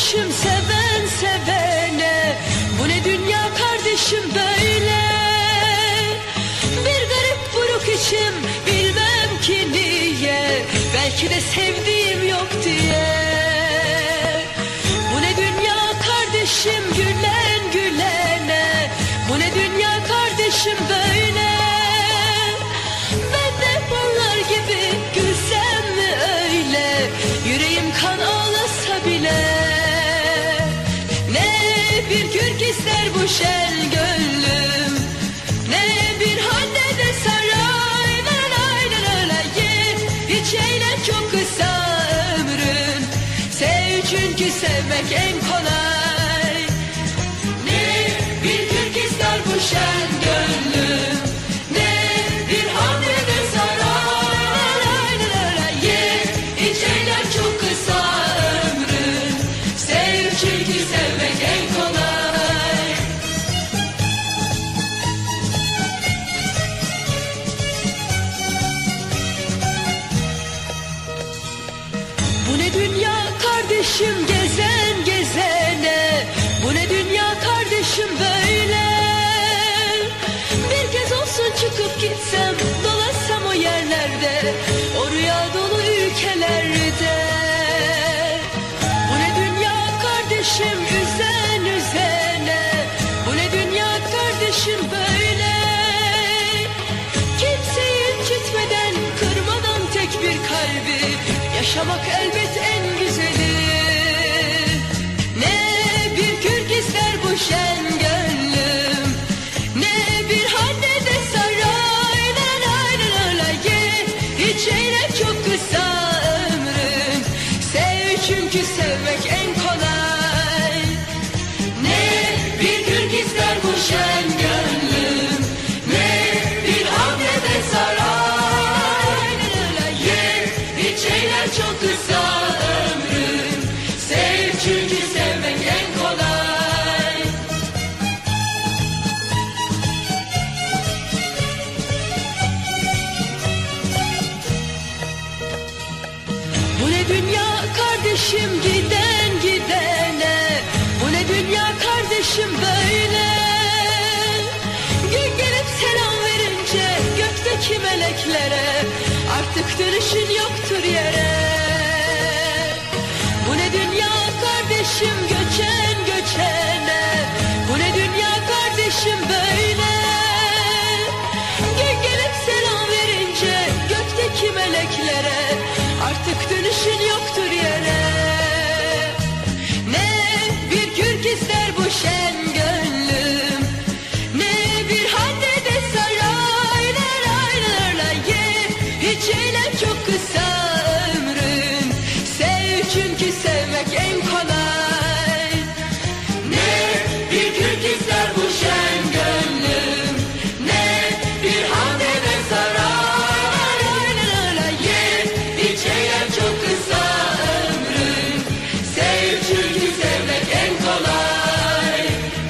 kardeşim seven sevene. Bu ne dünya kardeşim böyle? Bir garip buruk içim bilmem ki niye. Belki de sevdiğim yok diye. Bu ne dünya kardeşim gülen gülene. Bu ne dünya kardeşim böyle bir kürk ister bu şen gönlüm. Ne bir hanne de saray la ye. Hiç eğlen çok kısa ömrün Sev çünkü sevmek en kolay. Ne bir kürk ister bu şen kardeşim gezen gezene. Bu ne dünya kardeşim böyle? Bir kez olsun çıkıp gitsem Dolaşsam o yerlerde O rüya dolu ülkelerde. Bu ne dünya kardeşim üzen üzene. Bu ne dünya kardeşim böyle? Kimseyi incitmeden, kırmadan tek bir kalbi. Yaşamak elbet en dünya kardeşim giden gidene. Bu ne dünya kardeşim böyle? Gün gelip selam verince gökteki meleklere. Artık dönüşün yoktur yere. Bu ne dünya kardeşim göçen göçene